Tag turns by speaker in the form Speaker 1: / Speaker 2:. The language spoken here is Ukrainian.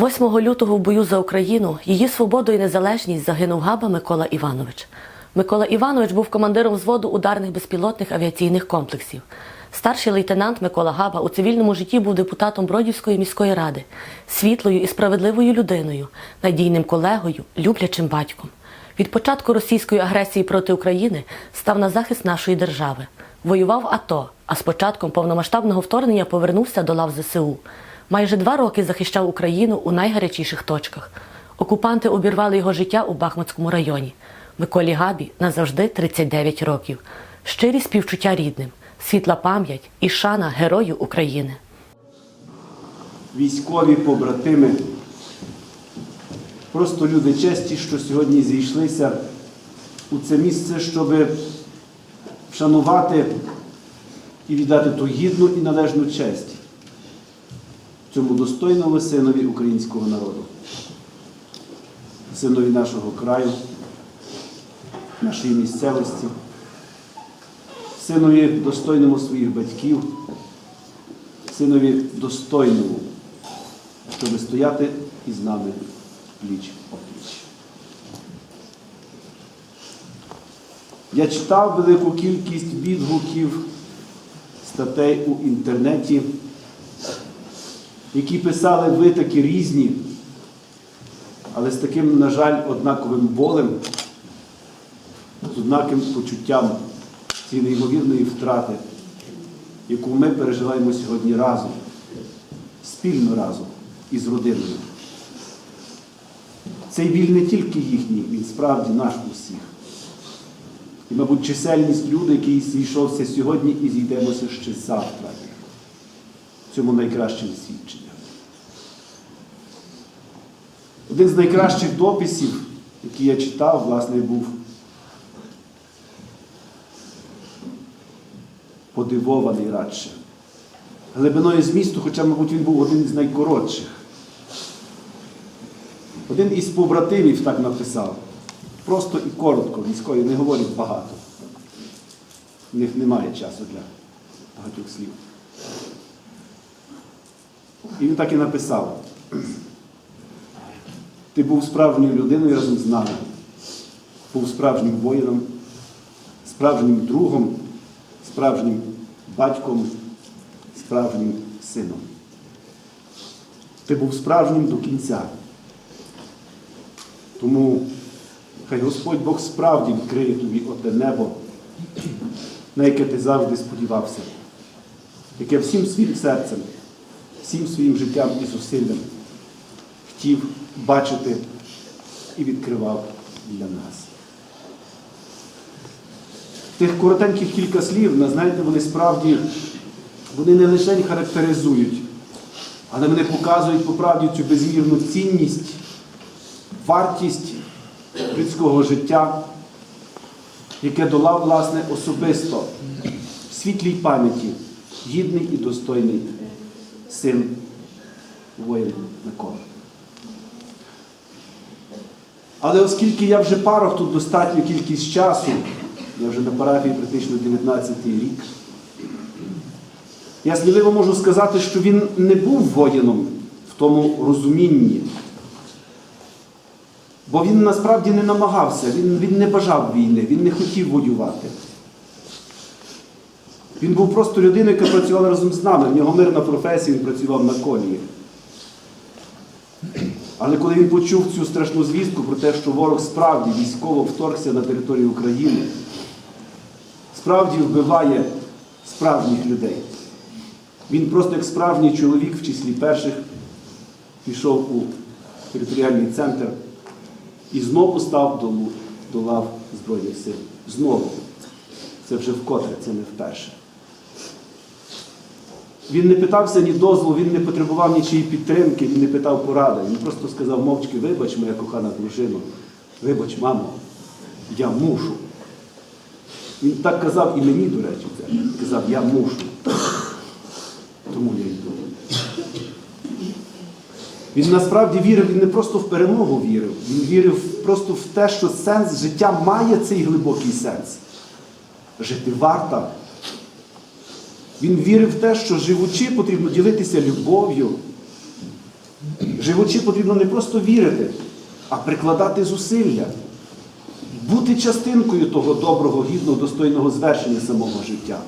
Speaker 1: 8 лютого в бою за Україну, її свободу і незалежність загинув Габа Микола Іванович. Микола Іванович був командиром взводу ударних безпілотних авіаційних комплексів. Старший лейтенант Микола Габа у цивільному житті був депутатом Бродівської міської ради, світлою і справедливою людиною, надійним колегою, люблячим батьком. Від початку російської агресії проти України став на захист нашої держави. Воював АТО, а з початком повномасштабного вторгнення повернувся до лав ЗСУ. Майже два роки захищав Україну у найгарячіших точках. Окупанти обірвали його життя у Бахмутському районі. Миколі Габі назавжди 39 років. Щирі співчуття рідним, світла пам'ять і шана герою України.
Speaker 2: військові побратими, просто люди честі, що сьогодні зійшлися у це місце, щоб вшанувати і віддати ту гідну і належну честь цьому достойному синові українського народу, синові нашого краю, нашої місцевості, синові достойному своїх батьків, синові достойному, щоб стояти із нами пліч опліч. Я читав велику кількість відгуків, статей у інтернеті, які писали ви такі різні, але з таким, на жаль, однаковим болем, з однаким почуттям цієї неймовірної втрати, яку ми переживаємо сьогодні разом, спільно разом із родиною. Цей біль не тільки їхній, він справді наш усіх. І, мабуть, чисельність людей, який зійшовся сьогодні і зійдемося ще завтра. Цьому найкращим свідченням. Один з найкращих дописів, який я читав, власне, був подивований радше. Глибиною змісту, хоча, мабуть, він був один із найкоротших. Один із побратимів так написав. Просто і коротко, військові не говорять багато. У них немає часу для багатьох слів. І він так і написав. Ти був справжньою людиною разом з нами, був справжнім воїном, справжнім другом, справжнім батьком, справжнім сином. Ти був справжнім до кінця. Тому хай Господь Бог справді відкриє тобі оте небо, на яке ти завжди сподівався, яке всім своїм серцем, всім своїм життям і зусиллям хотів бачити і відкривав для нас. Тих коротеньких кілька слів, знаєте, вони справді вони не лише характеризують, але вони показують по правді цю безмірну цінність, вартість людського життя, яке долав, власне, особисто в світлій пам'яті гідний і достойний син воїн Микола. Але оскільки я вже парох тут достатню кількість часу, я вже на парафії практично 19-й рік, я сміливо можу сказати, що він не був воїном в тому розумінні. Бо він насправді не намагався, він, він не бажав війни, він не хотів воювати. Він був просто людиною, яка працювала разом з нами. В нього мирна професія, він працював на колії. Але коли він почув цю страшну звістку про те, що ворог справді військово вторгся на територію України, справді вбиває справжніх людей. Він просто як справжній чоловік в числі перших пішов у територіальний центр і знову став до лав Збройних сил. Знову. Це вже вкотре, це не вперше. Він не питався ні дозволу, він не потребував нічиї підтримки, він не питав поради. Він просто сказав мовчки, вибач, моя кохана дружина, вибач, мамо, я мушу. Він так казав і мені, до речі, це. Казав, я мушу. Тому я йду. Він насправді вірив, він не просто в перемогу вірив, він вірив просто в те, що сенс життя має цей глибокий сенс. Жити варто. Він вірив в те, що живучи, потрібно ділитися любов'ю, живучи, потрібно не просто вірити, а прикладати зусилля, бути частинкою того доброго, гідного, достойного звершення самого життя.